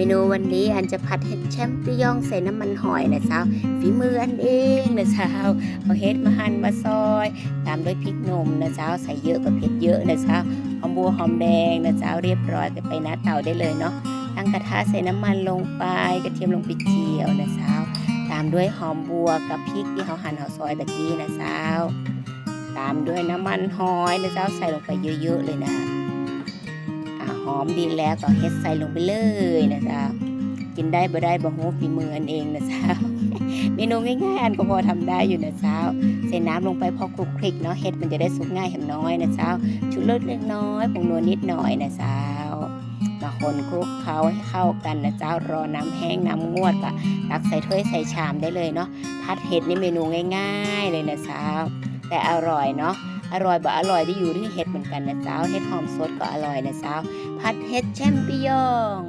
เมนูวันนี้อันจะผัดเห็ดแชมปิญองใส่น้ำมันหอยนะเจ้าฝีมืออันเองนะเจ้าเอาเห็ดมาหั่นมาซอย ตามด้วยพริกหนุ่มนะเจ้าใส่เยอะกับเผ็ดเยอะนะเจ้าหอมบัวหอมแดงนะเจ้าเรียบร้อยก็ไปน้าเตาได้เลยเนาะตั้งกระทะใส่น้ำมันลงไปกระเทียมลงไปเจียวนะเจ้าตามด้วยหอมบัวกับพริกที่เขาหั่นเขาซอยตะกี้นะเจ้าตามด้วยน้ำมันหอยนะเจ้าใส่ลงไปเยอะๆเลยนะ อะหอมดีแล้วก็เฮ็ดใส่ลงไปเลยนะจ๊ะกินได้บ่ได้บ่ฮู้ฝีมืออันเองนะจ๊ะเมนูง่ายๆอันก็พอทำได้อยู่นะจ๊ะใส่น้ำลงไปพอคลุกคลิกเนาะเฮ็ดมันจะได้สุกง่ายแหมน้อยนะจ๊ะชุดเล็กเล็กน้อยผงนัวนิดหน่อยนะจ๊ะมาคนคลุกเคล้าให้เข้ากันนะจ๊ะรอน้ำแห้งน้ำงวดก็ตักใส่ถ้วยใส่ชามได้เลยเนาะผัดเห็ดนี่เมนูง่าย ๆ เลยนะจ๊ะแต่อร่อยเนาะ อร่อยบ่อร่อยได้อยู่ที่เห็ดเหมือนกันนะเจ้าเห็ดหอมสดก็อร่อยนะเจ้าผัดเห็ดแชมปิญอง